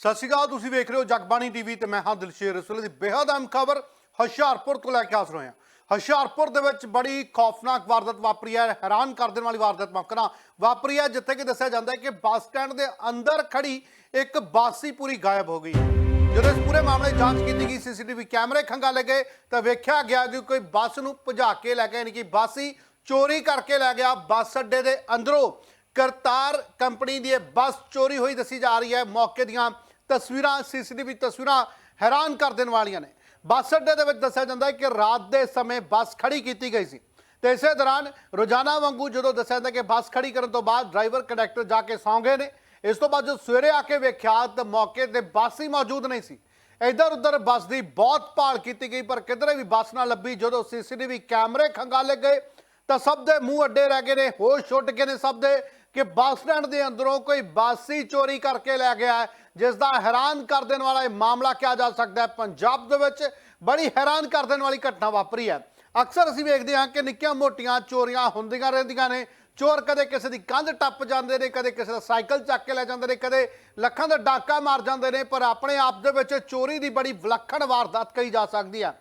ਸਤਿ ਸ਼੍ਰੀ ਅਕਾਲ, ਤੁਸੀਂ ਵੇਖ ਰਹੇ ਹੋ ਜਗਬਾਣੀ ਟੀਵੀ ਤੇ ਮੈਂ ਹਾਂ ਦਿਲਸ਼ੇਰ ਇਸ ਵੇਲੇ ਦੀ ਬੇਹੱਦ ਅਹਿਮ ਖਬਰ ਹੁਸ਼ਿਆਰਪੁਰ ਤੋਂ ਲੈ ਕੇ ਹਾਜ਼ਰ ਹੋਏ ਹਾਂ। ਹੁਸ਼ਿਆਰਪੁਰ ਦੇ ਵਿੱਚ ਬੜੀ ਖੌਫਨਾਕ ਵਾਰਦਾਤ ਵਾਪਰੀ ਹੈ, ਹੈਰਾਨ ਕਰ ਦੇਣ ਵਾਲੀ ਵਾਰਦਾਤ ਮੌਕਰਾ ਵਾਪਰੀ ਹੈ ਜਿੱਥੇ ਕਿ ਦੱਸਿਆ ਜਾਂਦਾ ਹੈ ਕਿ ਬੱਸ ਸਟੈਂਡ ਦੇ ਅੰਦਰ ਖੜੀ ਇੱਕ ਬਾਸੀ ਪੂਰੀ ਗਾਇਬ ਹੋ ਗਈ। ਜਦੋਂ ਇਸ ਪੂਰੇ ਮਾਮਲੇ ਦੀ ਜਾਂਚ ਕੀਤੀ ਗਈ, ਸੀਸੀਟੀਵੀ ਕੈਮਰੇ ਖੰਗਾਲੇ ਗਏ ਤਾਂ ਵੇਖਿਆ ਗਿਆ ਕਿ ਕੋਈ ਬੱਸ ਨੂੰ ਭਜਾ ਕੇ ਲੈ ਗਿਆ, ਯਾਨੀ ਕਿ ਬਾਸੀ ਚੋਰੀ ਕਰਕੇ ਲੈ ਗਿਆ। ਬੱਸ ਅੱਡੇ ਦੇ ਅੰਦਰੋਂ ਕਰਤਾਰ ਕੰਪਨੀ ਦੀ ਇਹ ਬੱਸ ਚੋਰੀ ਹੋਈ ਦੱਸੀ ਜਾ ਰਹੀ ਹੈ। ਮੌਕੇ ਦੀਆਂ ਤਸਵੀਰਾਂ, ਸੀਸੀਟੀਵੀ ਤਸਵੀਰਾਂ ਹੈਰਾਨ ਕਰ ਦੇਣ ਵਾਲੀਆਂ ਨੇ। ਬੱਸ ਅੱਡੇ ਦੇ ਵਿੱਚ ਦੱਸਿਆ ਜਾਂਦਾ ਹੈ ਕਿ ਰਾਤ ਦੇ ਸਮੇਂ ਬੱਸ ਖੜੀ ਕੀਤੀ ਗਈ ਸੀ। ਤੇ ਇਸੇ ਦੌਰਾਨ ਰੋਜ਼ਾਨਾ ਵਾਂਗੂ ਜਦੋਂ ਦੱਸਿਆ ਜਾਂਦਾ ਕਿ ਬੱਸ ਖੜੀ ਕਰਨ ਤੋਂ ਬਾਅਦ ਡਰਾਈਵਰ, ਕੰਡਕਟਰ ਜਾ ਕੇ ਸੌਂ ਗਏ ਨੇ। ਇਸ ਤੋਂ ਬਾਅਦ ਜਦੋਂ ਸਵੇਰੇ ਆ ਕੇ ਵੇਖਿਆ, ਤਾਂ ਮੌਕੇ ਤੇ ਬੱਸ ਹੀ ਮੌਜੂਦ ਨਹੀਂ ਸੀ। ਇੱਧਰ ਉੱਧਰ ਬੱਸ ਦੀ ਬਹੁਤ ਭਾਲ ਕੀਤੀ ਗਈ, ਪਰ ਕਿਧਰੇ ਵੀ ਬੱਸ ਨਾ ਲੱਭੀ। ਜਦੋਂ ਸੀਸੀਟੀਵੀ ਕੈਮਰੇ ਖੰਗਾਲੇ ਗਏ, ਤਾਂ ਸਭ ਦੇ ਮੂੰਹ ਅੱਡੇ ਰਹਿ ਗਏ ਨੇ। ਹੋਸ਼ ਛੁੱਟ ਗਏ ਨੇ ਸਭ ਦੇ ਕਿ ਬੱਸ ਸਟੈਂਡ ਦੇ ਅੰਦਰੋਂ ਕੋਈ ਬੱਸ ਹੀ ਚੋਰੀ ਕਰਕੇ ਲੈ ਗਿਆ ਜਿਸ ਦਾ ਹੈਰਾਨ ਕਰ ਦੇਣ ਵਾਲਾ ਇਹ ਮਾਮਲਾ ਕਿਹਾ ਜਾ ਸਕਦਾ ਹੈ। ਪੰਜਾਬ ਦੇ ਵਿੱਚ ਬੜੀ ਹੈਰਾਨ ਕਰ ਦੇਣ ਵਾਲੀ ਘਟਨਾ ਵਾਪਰੀ ਹੈ। ਅਕਸਰ ਅਸੀਂ ਵੇਖਦੇ ਹਾਂ ਕਿ ਨਿੱਕੀਆਂ ਮੋਟੀਆਂ ਚੋਰੀਆਂ ਹੁੰਦੀਆਂ ਰਹਿੰਦੀਆਂ ਨੇ। ਚੋਰ ਕਦੇ ਕਿਸੇ ਦੀ ਕੰਧ ਟੱਪ ਜਾਂਦੇ ਨੇ, ਕਦੇ ਕਿਸੇ ਦਾ ਸਾਈਕਲ ਚੱਕ ਕੇ ਲੈ ਜਾਂਦੇ ਨੇ, ਕਦੇ ਲੱਖਾਂ ਦਾ ਡਾਕਾ ਮਾਰ ਜਾਂਦੇ ਨੇ, ਪਰ ਆਪਣੇ ਆਪ ਦੇ ਵਿੱਚ ਚੋਰੀ ਦੀ ਬੜੀ ਵਿਲੱਖਣ ਵਾਰਦਾਤ ਕਹੀ ਜਾ ਸਕਦੀ ਹੈ।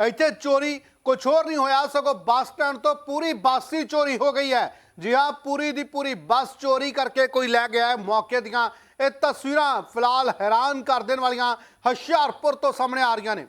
ਇੱਥੇ ਚੋਰੀ ਕੁਛ ਹੋਰ ਨਹੀਂ ਹੋਇਆ, ਸਗੋਂ ਬੱਸ ਸਟੈਂਡ ਤੋਂ ਪੂਰੀ ਬੱਸ ਹੀ ਚੋਰੀ ਹੋ ਗਈ ਹੈ। ਜੀ ਹਾਂ, ਪੂਰੀ ਦੀ ਪੂਰੀ ਬੱਸ ਚੋਰੀ ਕਰਕੇ ਕੋਈ ਲੈ ਗਿਆ ਹੈ। ਮੌਕੇ ਦੀਆਂ ਇਹ ਤਸਵੀਰਾਂ ਫਿਲਹਾਲ ਹੈਰਾਨ ਕਰ ਦੇਣ ਵਾਲੀਆਂ ਹੁਸ਼ਿਆਰਪੁਰ ਤੋਂ ਸਾਹਮਣੇ ਆ ਰਹੀਆਂ ਨੇ।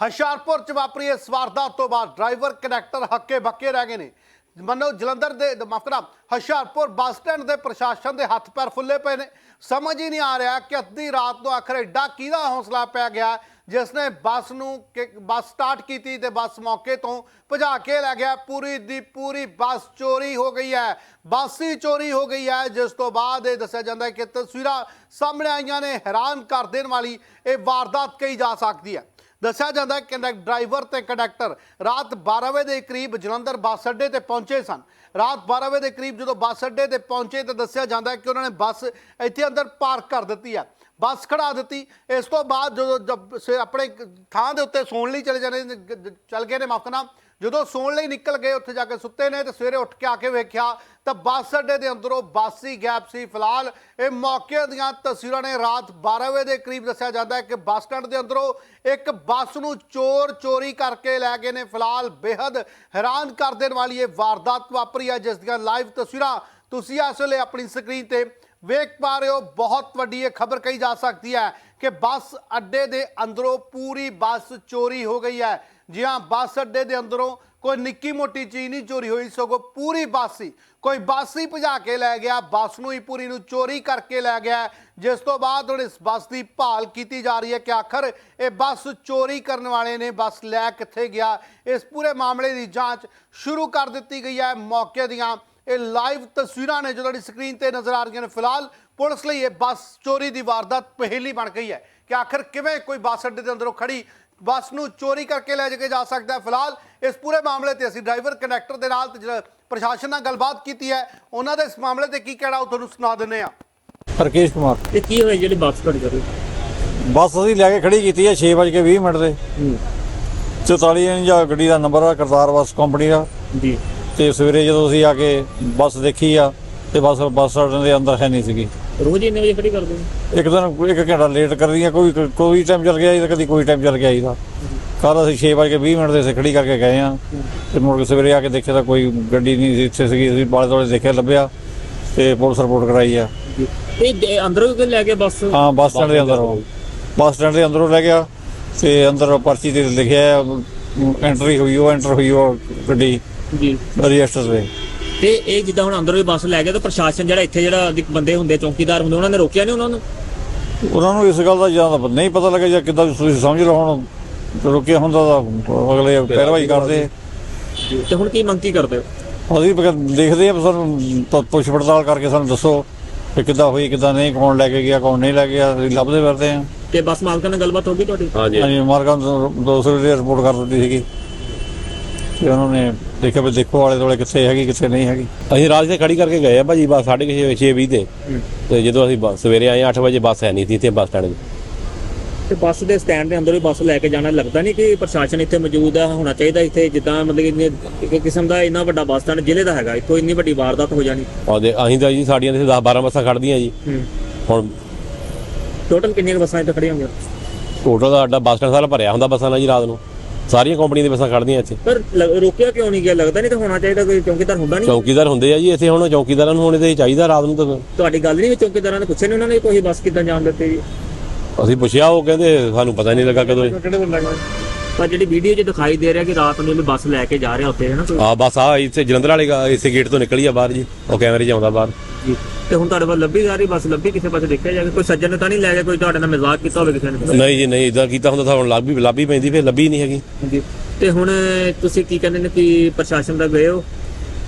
ਹੁਸ਼ਿਆਰਪੁਰ ਚ ਵਾਪਰੀ ਇਸ ਵਾਰਦਾਤ ਤੋਂ ਬਾਅਦ ਡਰਾਈਵਰ ਕਨੈਕਟਰ ਹੱਕੇ ਬੱਕੇ ਰਹਿ ਗਏ ਨੇ। ਮੰਨੋ ਜਲੰਧਰ ਦੇ ਮਾਫ ਕਰਨਾ ਹੁਸ਼ਿਆਰਪੁਰ ਬੱਸ ਸਟੈਂਡ ਦੇ ਪ੍ਰਸ਼ਾਸਨ ਦੇ ਹੱਥ ਪੈਰ ਫੁੱਲੇ ਪਏ ਨੇ। ਸਮਝ ਹੀ ਨਹੀਂ ਆ ਰਿਹਾ ਕਿ ਅੱਧੀ ਰਾਤ ਨੂੰ ਆਖਰ ਐਡਾ ਕਿਹਦਾ ਹੌਸਲਾ ਪੈ ਗਿਆ। ਜਿਸ ਨੇ ਬੱਸ ਨੂੰ ਕਿ- ਬੱਸ ਸਟਾਰਟ ਕੀਤੀ ਤੇ ਬੱਸ ਮੌਕੇ ਤੋਂ ਭਜਾ ਕੇ ਲੈ ਗਿਆ। ਪੂਰੀ ਦੀ ਪੂਰੀ ਬੱਸ ਚੋਰੀ ਹੋ ਗਈ ਹੈ। ਬੱਸ ਹੀ ਚੋਰੀ ਹੋ ਗਈ ਹੈ। ਜਿਸ ਤੋਂ ਬਾਅਦ ਇਹ ਦੱਸਿਆ ਜਾਂਦਾ ਹੈ ਕਿ ਤਸਵੀਰਾਂ ਸਾਹਮਣੇ ਆਈਆਂ ਨੇ, ਹੈਰਾਨ ਕਰ ਦੇਣ ਵਾਲੀ ਇਹ ਵਾਰਦਾਤ ਕਹੀ ਜਾ ਸਕਦੀ ਹੈ। ਦੱਸਿਆ ਜਾਂਦਾ ਹੈ ਕਿ ਕੰਡਕ- ਡਰਾਈਵਰ ਤੇ ਕੰਡਕਟਰ ਰਾਤ 12 ਵਜੇ ਦੇ ਕਰੀਬ ਜਲੰਧਰ ਬੱਸ ਅੱਡੇ ਤੇ ਪਹੁੰਚੇ ਸਨ। ਰਾਤ 12 ਵਜੇ ਦੇ ਕਰੀਬ ਜਦੋਂ ਬੱਸ ਅੱਡੇ ਤੇ ਪਹੁੰਚੇ ਤਾਂ ਦੱਸਿਆ ਜਾਂਦਾ ਹੈ ਕਿ ਉਹਨਾਂ ਨੇ ਬੱਸ ਇੱਥੇ ਅੰਦਰ ਪਾਰਕ ਕਰ ਦਿੱਤੀ ਹੈ। ਬੱਸ ਖੜਾ ਦਿੱਤੀ। ਇਸ ਤੋਂ ਬਾਅਦ ਜਦੋਂ ਜਬ ਸੇ- ਆਪਣੇ ਥਾਂ ਦੇ ਉੱਤੇ ਸੌਣ ਲਈ ਚਲੇ ਜਾਣੇ ਨੇ, ਗਏ ਨੇ ਮਾਫ ਜਦੋਂ ਸੌਣ ਲਈ ਨਿਕਲ ਗਏ ਉੱਥੇ ਜਾ ਕੇ ਸੁੱਤੇ ਨੇ ਤੇ ਸਵੇਰੇ ਉੱਠ ਕੇ ਆ ਕੇ ਵੇਖਿਆ ਤਾਂ ਬੱਸ ਅੱਡੇ ਦੇ ਅੰਦਰੋਂ ਬੱਸ ਹੀ ਗੈਪ ਸੀ ਫਿਲਹਾਲ। ਇਹ ਮੌਕੇ ਦੀਆਂ ਤਸਵੀਰਾਂ ਨੇ ਰਾਤ 12 ਵਜੇ ਦੇ ਕਰੀਬ ਦੱਸਿਆ ਜਾਂਦਾ ਹੈ ਕਿ ਬੱਸ ਸਟੈਂਡ ਦੇ ਅੰਦਰੋਂ ਇੱਕ ਬੱਸ ਨੂੰ ਚੋਰ ਚੋਰੀ ਕਰਕੇ ਲੈ ਗਏ ਨੇ। ਫਿਲਹਾਲ ਬੇहद ਹੈਰਾਨ ਕਰ ਦੇਣ ਵਾਲੀ ਇਹ ਵਾਰਦਾਤ ਵਾਪਰੀ ਹੈ ਜਿਸ ਦੀਆਂ ਲਾਈਵ ਤਸਵੀਰਾਂ ਤੁਸੀਂ ਇਸ ਵੇਲੇ ਆਪਣੀ ਸਕਰੀਨ ਤੇ ਵੇਖ ਪਾ ਰਹੇ ਹੋ, ਬਹੁਤ ਵੱਡੀ ਇਹ ਖਬਰ ਕਹੀ ਜਾ ਸਕਦੀ ਹੈ ਕਿ ਬੱਸ ਅੱਡੇ ਦੇ ਅੰਦਰੋਂ ਪੂਰੀ ਬੱਸ ਚੋਰੀ ਹੋ ਗਈ ਹੈ। ਜੀ ਹਾਂ, ਬੱਸ ਅੱਡੇ ਦੇ ਅੰਦਰੋਂ ਕੋਈ ਨਿੱਕੀ ਮੋਟੀ ਚੀਜ਼ ਨਹੀਂ ਚੋਰੀ ਹੋਈ, ਸਗੋਂ ਪੂਰੀ ਬੱਸ ਹੀ। ਕੋਈ ਬੱਸ ਹੀ ਭਜਾ ਕੇ ਲੈ ਗਿਆ, ਬੱਸ ਨੂੰ ਹੀ ਪੂਰੀ ਨੂੰ ਚੋਰੀ ਕਰਕੇ ਲੈ ਗਿਆ। ਜਿਸ ਤੋਂ ਬਾਅਦ ਹੁਣ ਇਸ ਬੱਸ ਦੀ ਭਾਲ ਕੀਤੀ ਜਾ ਰਹੀ ਹੈ ਕਿ ਆਖਰ ਇਹ ਬੱਸ ਚੋਰੀ ਕਰਨ ਵਾਲੇ ਨੇ, ਬੱਸ ਲੈ ਕਿੱਥੇ ਗਿਆ? ਇਸ ਪੂਰੇ ਮਾਮਲੇ ਦੀ ਜਾਂਚ ਸ਼ੁਰੂ ਕਰ ਦਿੱਤੀ ਗਈ ਹੈ। ਮੌਕੇ ਦੀਆਂ ਇਹ ਲਾਈਵ ਤਸਵੀਰਾਂ ਨੇ ਜੋ ਤੁਹਾਡੀ ਸਕਰੀਨ ਤੇ ਨਜ਼ਰ ਆ ਰਹੀਆਂ ਨੇ। ਫਿਲਹਾਲ ਪੁਲਿਸ ਲਈ ਇਹ ਬੱਸ ਚੋਰੀ ਦੀ ਵਾਰਦਾਤ ਪਹਿਲੀ ਬਣ ਗਈ ਹੈ ਕਿ ਆਖਰ ਕਿਵੇਂ ਕੋਈ ਬੱਸ ਅੱਡੇ ਦੇ ਅੰਦਰੋਂ ਖੜੀ ਬੱਸ ਨੂੰ ਚੋਰੀ ਕਰਕੇ ਲੈ ਕੇ ਜਾ ਸਕਦਾ ਹੈ। ਫਿਲਹਾਲ ਇਸ ਪੂਰੇ ਮਾਮਲੇ ਤੇ ਅਸੀਂ ਡਰਾਈਵਰ ਕੰਡਕਟਰ ਦੇ ਨਾਲ ਪ੍ਰਸ਼ਾਸਨ ਨਾਲ ਗੱਲਬਾਤ ਕੀਤੀ ਹੈ ਉਹਨਾਂ ਦੇ ਇਸ ਮਾਮਲੇ ਤੇ ਕੀ ਕਹਿਣਾ ਉਹ ਤੁਹਾਨੂੰ ਸੁਣਾ ਦਿੰਦੇ ਆ ਰਕੇਸ਼ ਕੁਮਾਰ। ਇਹ ਕੀ ਹੋਇਆ ਜਿਹੜੀ ਬੱਸ ਖੜੀ ਕਰੀ ਬੱਸ ਅਸੀਂ ਲੈ ਕੇ ਖੜੀ ਕੀਤੀ ਹੈ 6:20 ਮਿੰਟ ਤੇ 44 ਇੰਜਾ ਗੱਡੀ ਦਾ ਨੰਬਰ ਆ ਕਰਤਾਰ ਬੱਸ ਕੰਪਨੀ ਦਾ। ਜੀ। ਤੇ ਸਵੇਰੇ ਜਦੋਂ ਅਸੀਂ ਆ ਕੇ ਬੱਸ ਦੇਖੀ ਆ ਤੇ ਬੱਸ ਬੱਸ ਸਟੈਂਡ ਦੇ ਅੰਦਰ ਹੈ ਨਹੀਂ ਸੀਗੀ। ਰੋਜ਼ ਇੰਨੇ ਵਜੇ ਖੜੀ ਕਰਦੇ ਹੋ? ਇੱਕ ਦਿਨ ਇੱਕ ਘੰਟਾ ਲੇਟ ਕਰਦੀ ਆ ਕੋਈ ਕੋਈ ਟਾਈਮ ਚੱਲ ਗਿਆ ਜੀ ਕਦੀ ਕੋਈ ਟਾਈਮ ਚੱਲ ਗਿਆ ਜੀ ਦਾ। ਕੱਲ ਅਸੀਂ 6:20 ਮਿੰਟ ਦੇ ਸੇ ਖੜੀ ਕਰਕੇ ਗਏ ਆ ਤੇ ਮੁੜ ਕੇ ਸਵੇਰੇ ਆ ਕੇ ਦੇਖਿਆ ਤਾਂ ਕੋਈ ਗੱਡੀ ਨਹੀਂ ਸੀ ਇੱਥੇ ਸੀਗੀ ਅਸੀਂ ਬਾਲੇ ਦੁਆਲੇ ਦੇਖਿਆ ਲੱਭਿਆ ਤੇ ਪੁਲਿਸ ਰਿਪੋਰਟ ਕਰਾਈ ਆ। ਇਹ ਅੰਦਰੋਂ ਕਿ ਲੈ ਕੇ ਬੱਸ? ਹਾਂ ਬੱਸ ਸਟੈਂਡ ਦੇ ਅੰਦਰੋਂ। ਬੱਸ ਸਟੈਂਡ ਦੇ ਅੰਦਰੋਂ ਲੈ ਗਿਆ ਤੇ ਅੰਦਰ ਪਰਚੀ ਤੇ ਲਿਖਿਆ ਐਂਟਰੀ ਹੋਈ ਉਹ ਐਂਟਰ ਹੋਈ ਉਹ ਗੱਡੀ। ਜੀ। ਰਜਿਸਟਰ ਤੇ ਤੇ ਇਹ ਜਿੱਦਾਂ ਹੁਣ ਅੰਦਰੋਂ ਹੀ ਬੱਸ ਲੈ ਗਿਆ ਤਾਂ ਪ੍ਰਸ਼ਾਸਨ ਜਿਹੜਾ ਇੱਥੇ ਜਿਹੜਾ ਬੰਦੇ ਹੁੰਦੇ ਚੌਕੀਦਾਰ ਹੁੰਦੇ ਉਹਨਾਂ ਨੇ ਰੋਕਿਆ ਨਹੀਂ ਉਹਨਾਂ ਨੂੰ? ਉਹਨਾਂ ਨੂੰ ਇਸ ਗੱਲ ਦਾ ਜਾਂ ਤਾਂ ਨਹੀਂ ਪਤਾ ਲੱਗਾ ਜਾਂ ਕਿੱਦਾਂ ਤੁਸੀਂ ਸਮਝ ਲਓ ਹੁਣ ਰੁਕਿਆ ਹੁੰਦਾ ਤਾਂ ਅਗਲੇ ਪੈਰਵਾਈ ਕਰਦੇ। ਤੇ ਹੁਣ ਕੀ ਮੰਗ ਕੀ ਕਰਦੇ ਹੋ? ਅਸੀਂ ਦੇਖਦੇ ਆ ਸਾਨੂੰ ਪੁੱਛ ਪੜਤਾਲ ਕਰਕੇ ਸਾਨੂੰ ਦੱਸੋ ਕਿ ਕਿੱਦਾਂ ਹੋਈ ਕਿੱਦਾਂ ਨਹੀਂ ਕੌਣ ਲੈ ਕੇ ਗਿਆ ਕੌਣ ਨਹੀਂ ਲੈ ਕੇ ਗਿਆ ਅਸੀਂ ਲੱਭਦੇ ਫਿਰਦੇ ਆ ਤੇ ਬੱਸ ਮਾਲਕਾਂ ਨਾਲ ਗੱਲਬਾਤ ਹੋ ਗਈ ਤੁਹਾਡੀ? ਹਾਂਜੀ। ਮਾਰਗਾਂ ਤੋਂ 200 ਦੀ ਰਿਪੋਰਟ ਕਰ ਦਿੱਤੀ ਸੀਗੀ। ਤੇ ਉਹਨਾਂ ਨੇ ਦੇਖਿਆ ਵੀ ਦੇਖੋ ਵਾਲੇ ਦੁਆਲੇ ਕਿੱਥੇ ਹੈਗੀ ਕਿੱਥੇ ਨਹੀਂ ਹੈਗੀ। ਅਸੀਂ ਰਾਤ ਦੇ ਖੜੀ ਕਰਕੇ ਗਏ ਆ ਭਾਜੀ ਬਸ 6:30 6:20 ਤੇ। ਤੇ ਜਦੋਂ ਅਸੀਂ ਬੱਸ- ਸਵੇਰੇ ਆਏ 8 ਵਜੇ ਬੱਸ ਹੈ ਨਹੀਂ ਸੀ ਇੱਥੇ ਬੱਸ ਸਟੈਂਡ 'ਤੇ। ਤੇ ਬੱਸ ਦੇ ਸਟੈਂਡ ਦੇ ਅੰਦਰੋਂ ਹੀ ਬੱਸ ਲੈ ਕੇ ਜਾਣਾ ਲੱਗਦਾ ਨਹੀਂ ਕਿ ਪ੍ਰਸ਼ਾਸਨ ਇੱਥੇ ਮੌਜੂਦ ਹੈ ਹੋਣਾ ਚਾਹੀਦਾ ਇੱਥੇ ਜਿੱਦਾਂ ਮਤਲਬ ਕਿ ਇੰਨੇ- ਇੱਕ ਕਿਸਮ ਦਾ ਇੰਨਾ ਵੱਡਾ ਬੱਸ ਸਟੈਂਡ ਜ਼ਿਲ੍ਹੇ ਦਾ ਹੈਗਾ ਇੱਥੋਂ ਇੰਨੀ ਵੱਡੀ ਵਾਰਦਾਤ ਹੋ ਜਾਣੀ। ਉਹਦੇ ਅਸੀਂ ਤਾਂ ਜੀ ਸਾਡੀਆਂ ਤੇ 10 12 ਬੱਸਾਂ ਖੜਦੀਆਂ ਜੀ। ਹੁਣ ਟੋਟਲ ਕਿੰਨੀਆਂ ਕੁ ਬੱਸਾਂ ਇੱਥੇ ਖੜੀਆਂ ਹੋਈਆਂ? ਟੋਟਲ ਸਾਡਾ ਬੱਸ ਸਟੈਂਡ ਸਾਰਾ ਭਰਿਆ ਹੁੰਦਾ ਬੱਸਾਂ ਨਾਲ ਜੀ ਰਾਤ ਨੂੰ। ਸਾਰੀਆਂ ਕੰਪਨੀਆਂ ਦੀਆਂ ਬੱਸਾਂ ਖੜਦੀਆਂ ਇੱਥੇ। ਪਰ ਲ- ਰੋਕਿਆ ਕਿਉਂ ਨਹੀਂ ਗਿਆ? ਲੱਗਦਾ ਨਹੀਂ ਤਾਂ ਹੋਣਾ ਚਾਹੀਦਾ ਕੋਈ ਚੌਕੀਦਾਰ ਹੁੰਦਾ ਨਹੀਂ। ਚੌਕੀਦਾਰ ਹੁੰਦੇ ਆ ਜੀ ਇੱਥੇ ਹੁਣ ਚੌਕੀਦਾਰਾਂ ਨੂੰ ਹੁਣ ਤੇ ਚਾਹੀਦਾ ਰਾਤ ਨੂੰ ਤਾਂ ਤੁਹਾਡੀ ਗੱਲ ਨਹੀਂ ਚੌਕੀਦਾਰਾਂ ਨੇ ਪੁੱਛਿਆ ਨਹੀਂ ਉਹਨਾਂ ਨੇ ਕੋਈ ਬੱਸ ਕਿੱਦਾਂ ਜਾਣ ਦਿੱਤੀ ਜੀ? ਅਸੀਂ ਪੁੱਛਿਆ ਉਹ ਕਹਿੰਦੇ ਸਾਨੂੰ ਪਤਾ ਨਹੀਂ ਲੱਗਾ ਕਦੋਂ ਪਰ ਜਿਹੜੀ ਵੀਡੀਓ 'ਚ ਦਿਖਾਈ ਦੇ ਰਿਹਾ ਕਿ ਰਾਤ ਨੂੰ ਇਹ ਬੱਸ ਲੈ ਕੇ ਜਾ ਰਿਹਾ ਉੱਥੇ ਹੈ ਨਾ ਕੋਈ? ਆ ਬਸ ਆ ਇੱਥੇ ਜਲੰਧਰ ਵਾਲੇ ਗਾ- ਇਸੇ ਗੇਟ ਤੋਂ ਨਿਕਲੀ ਆ ਬਾਹਰ ਜੀ ਉਹ ਕੈਮਰੇ 'ਚ ਆਉਂਦਾ ਬਾਹਰ। ਜੀ। ਤੇ ਹੁਣ ਤੁਹਾਡੇ ਵੱਲ ਲੱਭੀ ਜਾ ਰਹੀ ਬੱਸ ਲੱਭੀ ਕਿਸੇ ਪਾਸੇ ਦੇਖਿਆ ਜਾਵੇ। ਕੋਈ ਸੱਜਣ ਨੇ ਤਾਂ ਨਹੀਂ ਲੈ ਕੇ ਕੋਈ ਤੁਹਾਡੇ ਨਾਲ ਮਜ਼ਾਕ ਕੀਤਾ ਹੋਵੇ ਕਿਸੇ ਨੇ? ਨਹੀਂ ਜੀ ਨਹੀਂ ਇਦਾਂ ਕੀਤਾ ਹੁੰਦਾ ਤਾਂ ਹੁਣ ਲੱਭ ਵੀ ਲੱਭੀ ਪੈਂਦੀ ਫਿਰ ਲੱਭੀ ਨਹੀਂ ਹੈਗੀ। ਜੀ ਤੇ ਹੁਣ ਤੁਸੀਂ ਕੀ ਕਹਿੰਦੇ ਨੇ ਕਿ ਪ੍ਰਸ਼ਾਸਨ ਦਾ ਗਏ ਹੋ?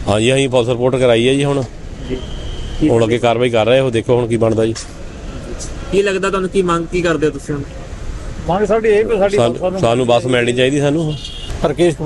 ਹਾਂਜੀ ਅਸੀਂ ਪੁਲਿਸ ਰਿਪੋਰਟ ਕਰਾਈ ਹੈ ਜੀ ਹੁਣ। ਜੀ। ਹੁਣ ਅੱਗੇ ਕਾਰਵਾਈ ਕਰ ਰਹੇ ਹੋ ਦੇਖੋ ਹੁਣ ਕੀ ਬਣਦਾ ਜੀ। ਕੀ ਲੱਗਦਾ ਤੁਹਾਨੂੰ ਕੀ ਮੰਗ ਕੀ ਕਰਦੇ ਹੋ ਤੁਸੀਂ ਹੁਣ? ਮੰਗ ਸਾਡੀ ਇਹ ਵੀ ਸਾਡੀ ਸਾਨੂੰ ਸਾਨੂੰ ਬੱਸ ਮਿਲਣੀ ਚਾਹੀਦੀ ਸਾਨੂੰ। ਹਰਕੇਸ਼